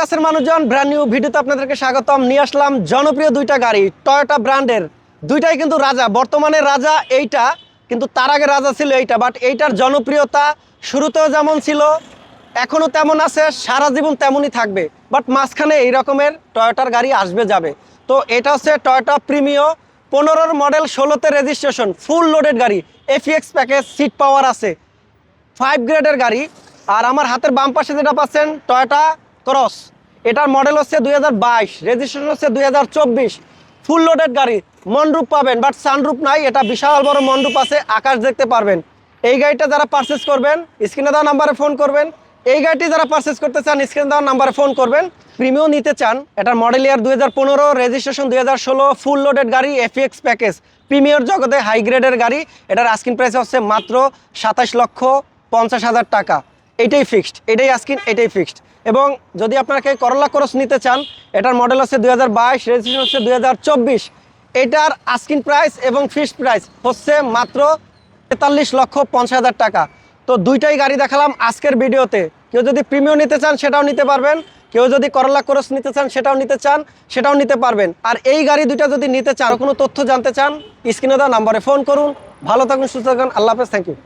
কাছের মানুষজন brand new ভিডিওতে আপনাদেরকে স্বাগতম। নিয়ে আসলাম জনপ্রিয় দুইটা গাড়ি টয়োটা ব্র্যান্ডের দুইটাই কিন্তু রাজা, বর্তমানে রাজা এইটা, কিন্তু তার আগে রাজা ছিল এইটা বাট এইটার জনপ্রিয়তা শুরুতেও যেমন ছিল এখনও তেমন আছে, সারা জীবন তেমনই থাকবে। বাট মাঝখানে এই রকমের টয়োটার গাড়ি আসবে, যাবে। তো এটা হচ্ছে টয়োটা প্রিমিও পনেরোর মডেল ষোলোতে রেজিস্ট্রেশন ফুল লোডেড গাড়ি। এফিএক্স প্যাকেজ সিট পাওয়ার আছে। ফাইভ গ্রেডের গাড়ি। আর আমার হাতের বাম পাশে যেটা পাচ্ছেন টয়োটা ক্রস। এটার মডেল হচ্ছে দুই হাজার বাইশ রেজিস্ট্রেশন হচ্ছে দুই হাজার চব্বিশ। ফুল লোডেড গাড়ি, মনরূপ পাবেন বাট সানরূপ নাই, এটা বিশাল বড় মনরূপ আছে, আকাশ দেখতে পারবেন। এই গাড়িটা যারা পারচেস করবেন স্ক্রিনে দেওয়া নাম্বারে ফোন করবেন। এই গাড়িটি যারা পারচেস করতে চান স্ক্রিনে দেওয়া নাম্বারে ফোন করবেন। প্রিমিও নিতে চান, এটার মডেল ইয়ার দুই হাজার পনেরো রেজিস্ট্রেশন দুই হাজার ষোলো ফুল লোডেড গাড়ি এফিএক্স প্যাকেজ প্রিমিয়র জগতে হাই গ্রেডের গাড়ি, এটার আস্কিন প্রাইস হচ্ছে মাত্র সাতাশ লক্ষ পঞ্চাশ হাজার টাকা। এটাই ফিক্সড এটাই আস্কিন এটাই ফিক্সড এবং যদি আপনাকে করলা ক্রস নিতে চান, এটার মডেল হচ্ছে দুই হাজার বাইশ রেজিস্ট্রেশন হচ্ছে দুই হাজার চব্বিশ। এটার আস্কিন প্রাইস এবং ফিক্সড প্রাইস হচ্ছে মাত্র তেতাল্লিশ লক্ষ পঞ্চাশ হাজার টাকা। তো দুইটাই গাড়ি দেখালাম আজকের ভিডিওতে। কেউ যদি প্রিমিয়াম নিতে চান, সেটাও নিতে পারবেন। কেউ যদি করলা ক্রস নিতে চান, সেটাও নিতে চান, সেটাও নিতে পারবেন। আর এই গাড়ি দুইটা যদি নিতে চান কোনো তথ্য জানতে চান স্ক্রিনে দেওয়া নাম্বারে ফোন করুন। ভালো থাকুন, সুস্থ থাকুন, আল্লাহ হাফেজ থ্যাংক ইউ